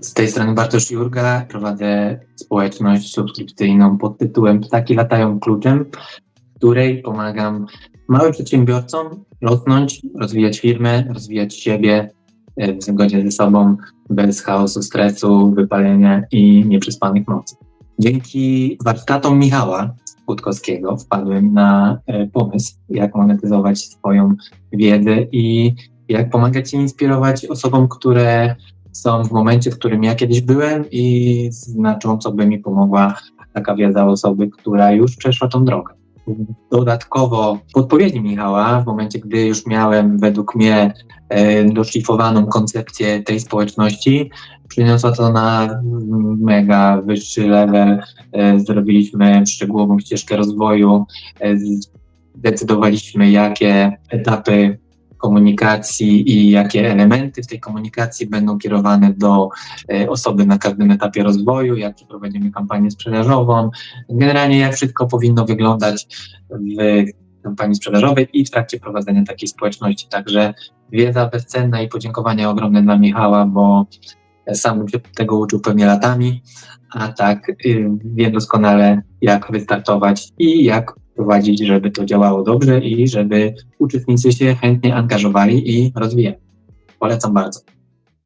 Z tej strony Bartosz Jurga, prowadzę społeczność subskrypcyjną pod tytułem Ptaki latają kluczem, w której pomagam małym przedsiębiorcom rosnąć, rozwijać firmę, rozwijać siebie e, w zgodzie ze sobą, bez chaosu, stresu, wypalenia i nieprzespanych nocy. Dzięki warsztatom Michała Kutkowskiego wpadłem na e, pomysł, jak monetyzować swoją wiedzę i jak pomagać i inspirować osobom, które są w momencie, w którym ja kiedyś byłem i znacząco by mi pomogła taka wiedza osoby, która już przeszła tą drogę. Dodatkowo podpowiedzi Michała, w momencie, gdy już miałem według mnie e, doszlifowaną koncepcję tej społeczności, przyniosła to na mega wyższy level. E, Zrobiliśmy szczegółową ścieżkę rozwoju, e, zdecydowaliśmy, jakie etapy komunikacji i jakie elementy w tej komunikacji będą kierowane do e, osoby na każdym etapie rozwoju, jak przeprowadzimy kampanię sprzedażową, generalnie jak wszystko powinno wyglądać w kampanii sprzedażowej i w trakcie prowadzenia takiej społeczności. Także wiedza bezcenna i podziękowania ogromne dla Michała, bo sam bym się tego uczył pewnie latami, a tak y, wiem doskonale, jak wystartować i jak prowadzić, żeby to działało dobrze i żeby uczestnicy się chętnie angażowali i rozwijali. Polecam bardzo.